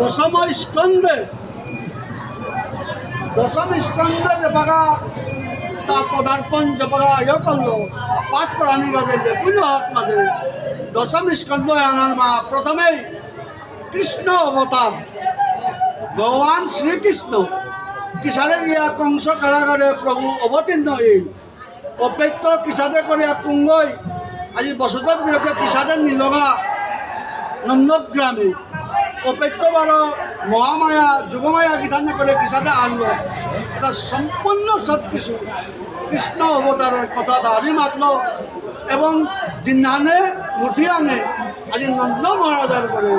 দশম স্কন্ধে দশম স্কন্ধে যে বাগা তার পদার্পণ যে বাগা ইয়ে করল, পাঠ করানি মাঝে বিভিন্ন হাত মাঝে দশম স্কন্ধ আনার মা প্রথমেই কৃষ্ণ অবতার, ভগবান শ্রীকৃষ্ণ, কিসারে গিয়া কংস কারাগারে প্রভু অবতীর্ণ হইল। অপেক্ষ কিসাদে করিয়া কুঙ্গই, আজি বসুদেব বিরোধে কিসাদে নিলগা, নন্দগ্রামে অপেক্ষ বারো মহামায়া, যুগমায়া গীতান্য করে কিসাদে আনলো এটা সম্পূর্ণ সব কিছু কৃষ্ণ অবতারের কথা দাবি মাতল এবং দিনানে মুঠি আনে আজি নন্দ মহারাজার করে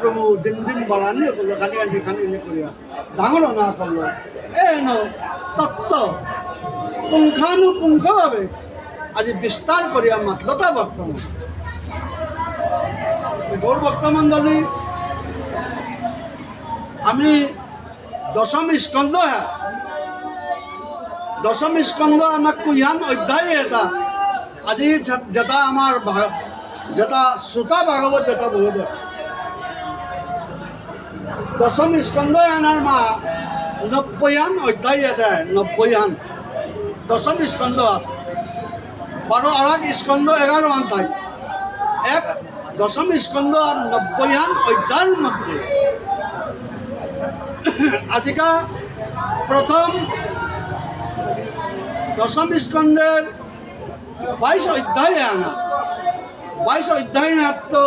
প্রভু দিন দিন বাড়ানি করল, খালি খালি খালি করিয়া ডাঙর না করল। এন তত্ত্ব পুঙ্খানুপুঙ্খভাবে আজি বিস্তার করিয়া মাতলতা বর্তমান। গৌর ভক্তমণ্ডলী আমি দশম স্কন্ধ দশম স্কন্ধ আমার কুইহান অধ্যায় এটা। আজি যেটা আমার ভা- যেটা শ্রোতা ভাগবত যেটা বহুত দশম স্কন্ধ আনার মা নব্বইয়ান অধ্যায় এটা নব্বইয়ান দশম স্কন্ধ বারো আর এক স্কন্ধ এগারো আন তাই এক দশম স্কন্ধ আর নব্বইয়ান অধ্যায়ের মধ্যে। আজিকা প্রথম দশম স্কন্ধের বাইশ অধ্যায়ে আনা বাইশ অধ্যায় তো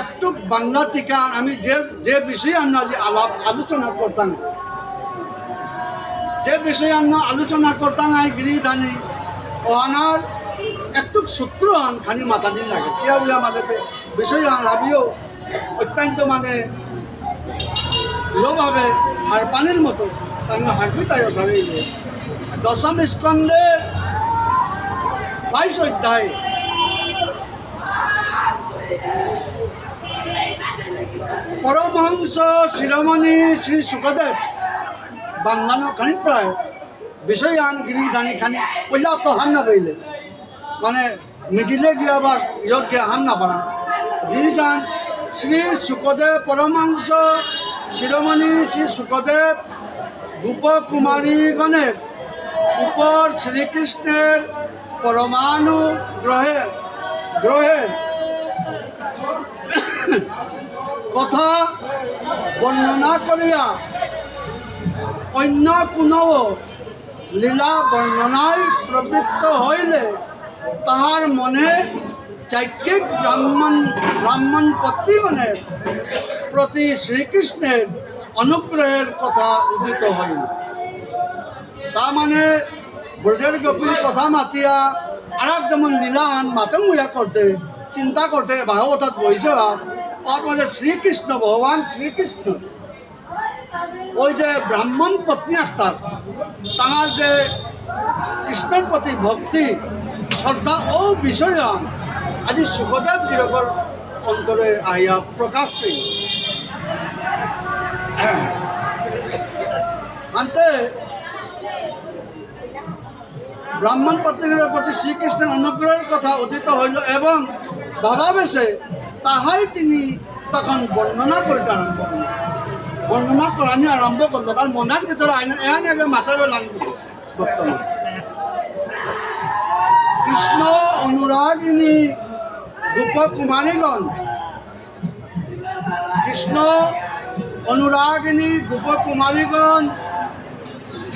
একটু বাংলা টিকা আমি যে যে বিষয়ে আমরা যে আলাপ আলোচনা করতাম, যে বিষয়ে আমরা আলোচনা করতাম এই গিরিধানি ও আনার একটু সূত্র আন খানি মাথা দিন লাগে। বুঝা মানে বিষয় আন ভাবিও অত্যন্ত মানে লোভাবে আর পানির মতো তাঙ্গ তাই সারে দশম স্কন্ধে বাইশ অধ্যায়। পরমহংস শিরোমণি শ্রী সুখদেব, বাংলানো খানি প্রায় বিষয় আন গিরি দানি খানি পইলা তো হান না পাইলে মানে মিডিলে গিয়া বা ইয়ত গিয়া হান না পারা জিনিস আন শ্রী সুখদেব পরমহংস শিরোমণি শ্রী সুখদেব গোপকুমারীগণের উপর শ্রীকৃষ্ণের পরমাণু গ্রহের গ্রহের কথা বর্ণনা করিয়া অন্য কোনো লীলা বর্ণনায় প্রবৃত্ত হইলে তাহার মনে চাইকিক ব্রাহ্মণ ব্রাহ্মণ পত্নীগণের প্রতি শ্রীকৃষ্ণের অনুগ্রহের কথা উদিত হইল। তা মানে ব্রজের গোপীর কথা মাতিয়া আর যেমন লীলাহান মাতঙ্গুয়া করতে, চিন্তা করতে ভাগবতত বইছ আর মাঝে শ্রীকৃষ্ণ, ভগবান শ্রীকৃষ্ণ। ওই যে ব্রাহ্মণ পত্নী আক্তার তাঁর যে কৃষ্ণের প্রতি ভক্তি, শ্রদ্ধা ও বিষয় আজি সুখদেব গিরকর অন্তরে আহিয়া প্রকাশ পেয়ে আনতে। ব্রাহ্মণ পত্নীর প্রতি শ্রীকৃষ্ণের অনুগ্রহের কথা উদিত হইল এবং ভাবাবেশে তাহাই তিনি তখন বর্ণনা করিতে আরম্ভ করলেন। বর্ণনা করানি আরম্ভ করল, তার মনের ভিতরে আইন, এহান আগে মাথায় লাগবে বর্তমান কৃষ্ণ অনুরাগিনী গোপকুমারীগণ কৃষ্ণ অনুরাগিনী গোপকুমারীগণ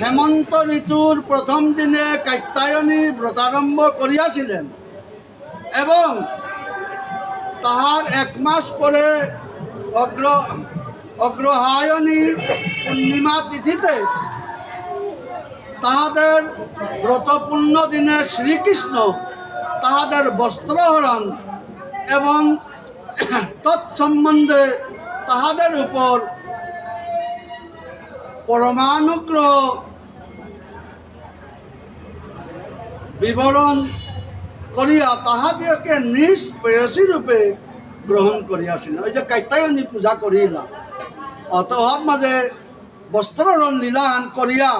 হেমন্ত ঋতুর প্রথম দিনে কাত্যায়নী ব্রতারম্ভ করিয়াছিলেন এবং তাহার এক মাস পরে অগ্র অগ্রহায়ণী পূর্ণিমা তিথিতে তাহাদের ব্রতপূর্ণ দিনে শ্রীকৃষ্ণ তাহাদের বস্ত্রহরণ এবং তৎসম্বন্ধে তাহাদের উপর পরমানুগ্রহ বিবরণ করিয়া তাহাদিওকে নিজ প্রেয়সী রূপে গ্রহণ করিয়াছিল। ওই যে কাইতায়নী পূজা করিলা। অতহার মাঝে বস্ত্ররণ লীলান করিয়া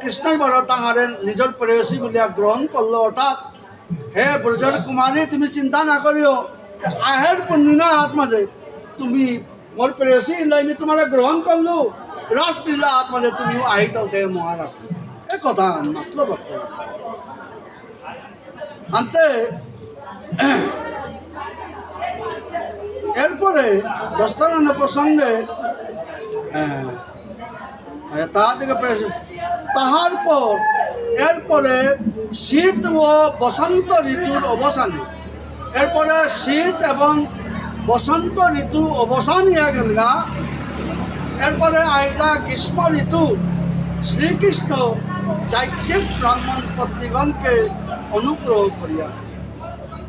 কৃষ্ণই বড় তাহারে নিজের প্রেয়সী বলিয়া গ্রহণ করল। অর্থাৎ, হে ব্রজর কুমারী, তুমি চিন্তা না করিও। আহের পূর্ণিমা হাত মাঝে তুমি মোর প্রেসি আমি তোমার গ্রহণ করলু। রাসলীলা মানে তুমি আহিত উঠে মহারাজ এ কথা মাতল আনতে, এরপরে দস্তানা প্রসঙ্গে তাহার দিকে তাহার পর, এরপরে শীত ও বসন্ত ঋতুর অবসানে, এরপরে শীত এবং বসন্ত ঋতু অবসান হয়ে গেল। এরপরে আইতা গ্রীষ্ম ঋতু। শ্রীকৃষ্ণ যাজ্ঞিক ব্রাহ্মণ পত্নীগণকে অনুগ্রহ করিয়াছে।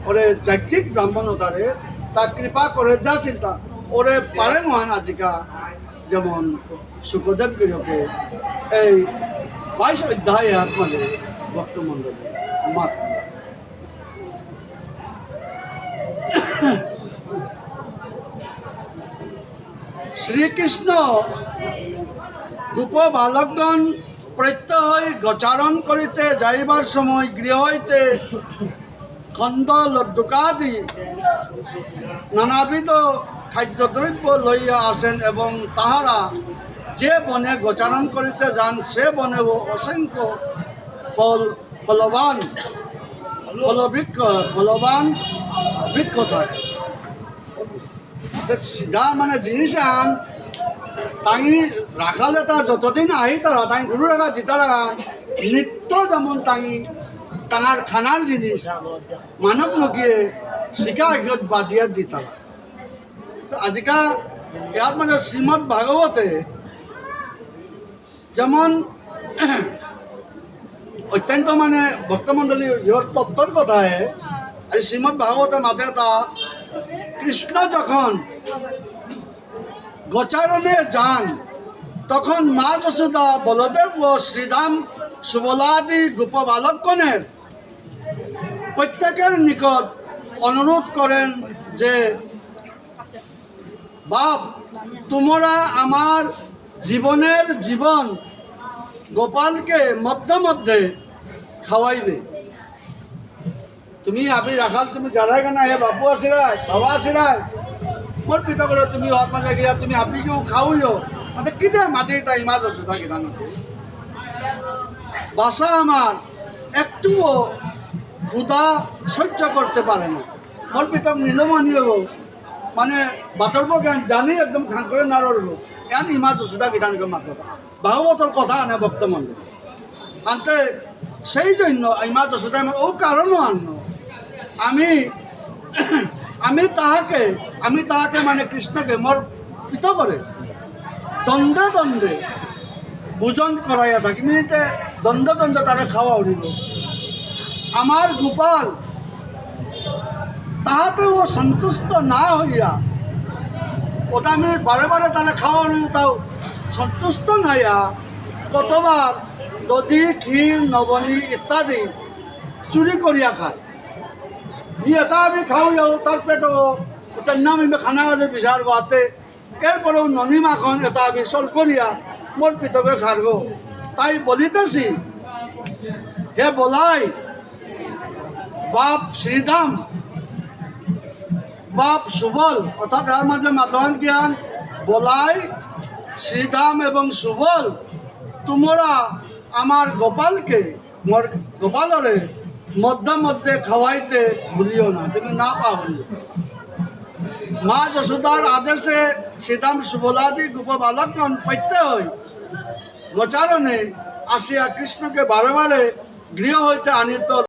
ওরে যাজ্ঞিক ব্রাহ্মণ তারে তা কৃপা করে যা চিন্তা। ওরে পারে মহান আজিকা, যেমন সুখদেব গৃহকে এই বাইশ অধ্যায় আত্মালে ভক্তমণ্ডলে মাথা। শ্রীকৃষ্ণ গোপ বালকগণ প্রত্যহ গোচারণ করিতে যাইবার সময় গৃহ হইতে খণ্ড লড্ডুকাদি নানাবিধ খাদ্যদ্রব্য লইয়া আসেন এবং তাহারা যে বনে গোচারণ করিতে যান, সে বনে অসংখ্য ফল, ফলবান, ফলবৃক্ষ, ফলবান বৃক্ষ থাকে। সিধা মানে জিনিস আন তাই রাখালে তা যতদিন আহি তারা তাই গরু রাখা জিতা রাখা নিত্য যেমন তাই তাঙার খানার জিনিস মানব নকিয়ে শিকা এগিয়ত বাদিয়ার দিতা তো আজিকা ইয়াত মানে শ্রীমদ ভাগবতে যেমন অত্যন্ত মানে ভক্তমণ্ডলী ইহর তত্ত্বর কথায় আজ শ্রীমদ ভাগবতে মাঝে তা কৃষ্ণ যখন গোচারণে যান। তখন মা যশোদা বলদেব ও শ্রীধাম সুবলাদি গোপ বালকগণের প্রত্যেকের নিকট অনুরোধ করেন যে, বাপ, তোমরা আমার জীবনের জীবন গোপালকে মধ্যে মধ্যে খাওয়াইবে। তুমি আপনি রাখাল, তুমি যারাই কেনা হে বাপু আসিরাই বাবা আসিরাই পিতা করে, তুমি হাত মাঝে গিয়া তুমি আপনি কেউ খাওইও মানে কিতে মাটি তাই মাছ আছো থাকি জানো? বাসা আমার একটুও ক্ষুধা সহ্য করতে পারে না। মোর পিতক নীলমানিও মানে বাতর্ব জ্ঞান জানি একদম খান করে না রড়ব এন ইমা যশোদা গীতানিক মাত্র ভাগবতর কথা আনে বর্তমান আনতে সেই জন্য ইমা আমার ও কারণও আন্ন আমি আমি তাহাকে আমি তাহাকে মানে কৃষ্ণকে মোর পিত করে। দ্বন্দ্বে দ্বন্দ্বে ভোজন করাইয়া থাকি। মিনিতে দ্বন্দ্ব দ্বন্দ্ব তারা খাওয়া উঠিল। আমার গোপাল তাহাতে ও সন্তুষ্ট না হইয়া ওটা আমি বারে বারে তারা খাওয়া উঠিল, তাও সন্তুষ্ট নাইয়া কতবার দধি, ক্ষীর, নবনী ইত্যাদি চুরি করিয়া খায়। এটা আমি খাওয়াও তার পেটও ওটার নাম আমি খানা আছে বিচার বাতে এরপরেও ননী মাখন এটা আমি চল করিয়া মোর পিতকে খারব তাই বলিতেছি হে বলাই বাপ শ্রীধাম বাপ সুবল অর্থাৎ এর মাঝে মাধবান জ্ঞান বলাই শ্রীধাম এবং সুবল তোমরা আমার গোপালকে মোর গোপালরে মধ্যে মধ্যে খাওয়াইতে ভুলিও না, তুমি না পাবলিও মা যশোদার আদেশে সীতাম সুবলাদি গোপ বালকগণ প্রত্যয় গোচারণে আসিয়া কৃষ্ণকে বারে বারে গৃহ হইতে আনিত